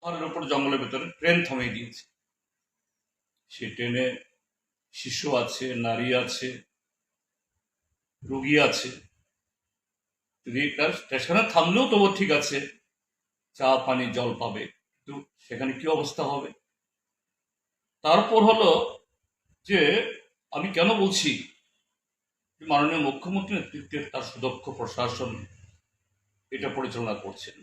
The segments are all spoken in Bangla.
পাহাড়ের উপর জঙ্গলের ভেতরে, ট্রেন থামিয়ে দিয়েছে। সেই ট্রেনে শিশু আছে, নারী আছে, রোগী আছে। যদি এটা স্টেশনে থামলেও তবু ঠিক আছে, চা, পানি, জল পাবে, কিন্তু সেখানে কি অবস্থা হবে? তারপর হলো যে আমি কেন বলছি মাননীয় মুখ্যমন্ত্রী নেতৃত্বে তার সুদক্ষ প্রশাসন এটা পরিচালনা করছেন?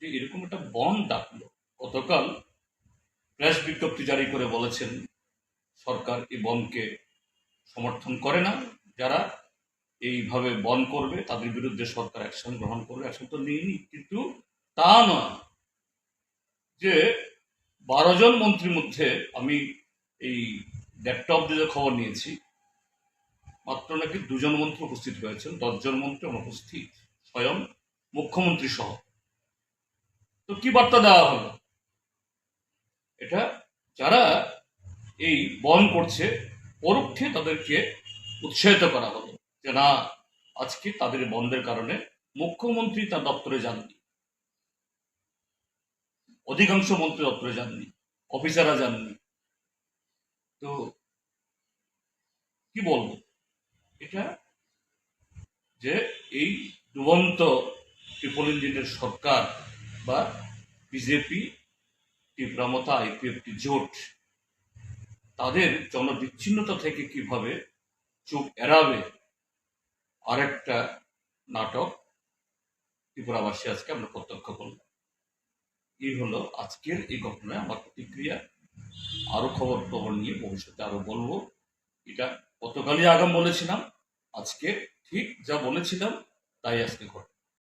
যে এরকম একটা বন ডাকলো। গতকাল প্রেস বিজ্ঞপ্তি জারি করে বলেছেন, সরকার এই বনকে সমর্থন করে না। যারা এইভাবে বন করবে, তাদের বিরুদ্ধে সরকার অ্যাকশন গ্রহণ করবে। অ্যাকশন তো নেয়নি কিন্তু তা নয় যে বারো জন মন্ত্রীর মধ্যে আমি এই দেড়টা দিয়ে খবর নিয়েছি, মাত্র নাকি দুজন মন্ত্রী উপস্থিত হয়েছেন, দশজন মন্ত্রী অনুপস্থিত স্বয়ং মুখ্যমন্ত্রী সহ। তো কি বার্তা দেওয়া হলো? যারা এই বন করছে, পরোক্ষে তাদেরকে উৎসাহিত করা হলো যে না, আজকে তাদের বন্ধের কারণে মুখ্যমন্ত্রী তার দপ্তরে যাননি। অধিকাংশ মন্ত্রী দপ্তরে যাননি, অফিসাররা যাননি। তো কি বলব? এটা যে এই ডুবন্ত ট্রিপল ইঞ্জিনের সরকার বা বিজেপি তীব্রামতা একটি জোট, তাদের জনবিচ্ছিন্নতা থেকে কীভাবে চোখ এড়াবে? আরেকটা নাটক ত্রিপুরাবাসী আজকে আমরা প্রত্যক্ষ করলাম। এই হলো আজকের এই ঘটনায় আমার প্রতিক্রিয়া, আরও খবর খবর নিয়ে ভবিষ্যতে আরও বলব। এটা গতকালই আগাম বলেছিলাম, আজকে ঠিক যা বলেছিলাম, তাই আজকে ঘটে।